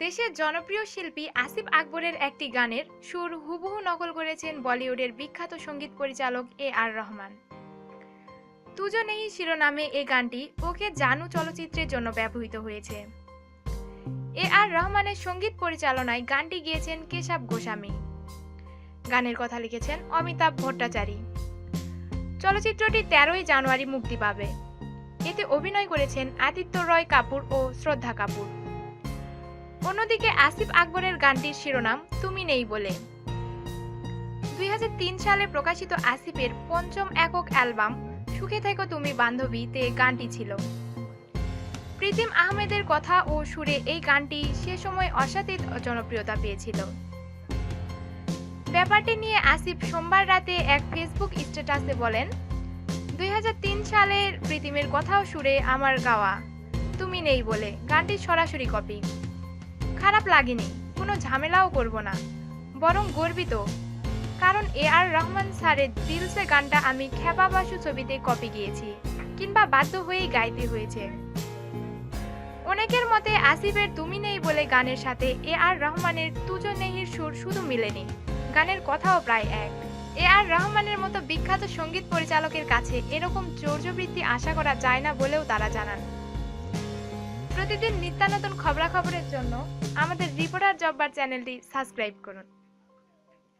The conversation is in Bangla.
বাংলাদেশের জনপ্রিয় শিল্পী আসিফ আকবরের একটি গানের সুর হুবহু নকল করেছেন বলিউডের বিখ্যাত সংগীত পরিচালক এ আর রহমান। তুজো নেহি শিরোনামে এই গানটি ওকে জানু চলচ্চিত্রের জন্য ব্যবহৃত হয়েছে। এ আর রহমানের সংগীত পরিচালনায় গানটি গিয়েছেন কেশব গোস্বামী। গানের কথা লিখেছেন অমিতাভ ভট্টাচারী। চলচ্চিত্রটি তেরোই জানুয়ারি মুক্তি পাবে। এতে অভিনয় করেছেন আদিত্য রয় কাপুর ও শ্রদ্ধা কাপুর। অন্যদিকে আসিফ আকবরের গানটির শিরোনাম, তুমি নেই বলে। দুই হাজার তিন সালে প্রকাশিত আসিফের পঞ্চম একক অ্যালবাম, সুখে থেকো তুমি বান্ধবী তে গানটি ছিল। প্রীতিম আহমেদের কথা ও সুরে এই গানটি সে সময় অসাতীত জনপ্রিয়তা পেয়েছিল। ব্যাপারটি নিয়ে আসিফ সোমবার রাতে এক ফেসবুক স্ট্যাটাসে বলেন, দুই হাজার তিন সালের প্রীতিমের কথাও সুরে আমার গাওয়া, তুমি নেই বলে। গানটির সরাসরি কপি। খারাপ লাগেনি, কোনো ঝামেলাও করব না। বরং গর্বিত, কারণ এ আর রহমান স্যারের দিলসে গানটা আমি খেপা বাসু ছবিতে কপি গিয়েছি, কিংবা বাধ্য হয়েই গাইতে হয়েছে। অনেকের মতে আসিফের তুমি নেই বলে গানের সাথে এ আর রহমানের তুজো নেহির সুর শুধু মিলেনি, গানের কথাও প্রায় এক। এ আর রহমানের মতো বিখ্যাত সংগীত পরিচালকের কাছে এরকম চৌর্যবৃত্তি আশা করা যায় না বলেও তারা জানান। প্রতিদিন নিত্যানতুন খবরাখবরের জন্য আমাদের রিপোর্টার জব্বার চ্যানেলটি সাবস্ক্রাইব করুন।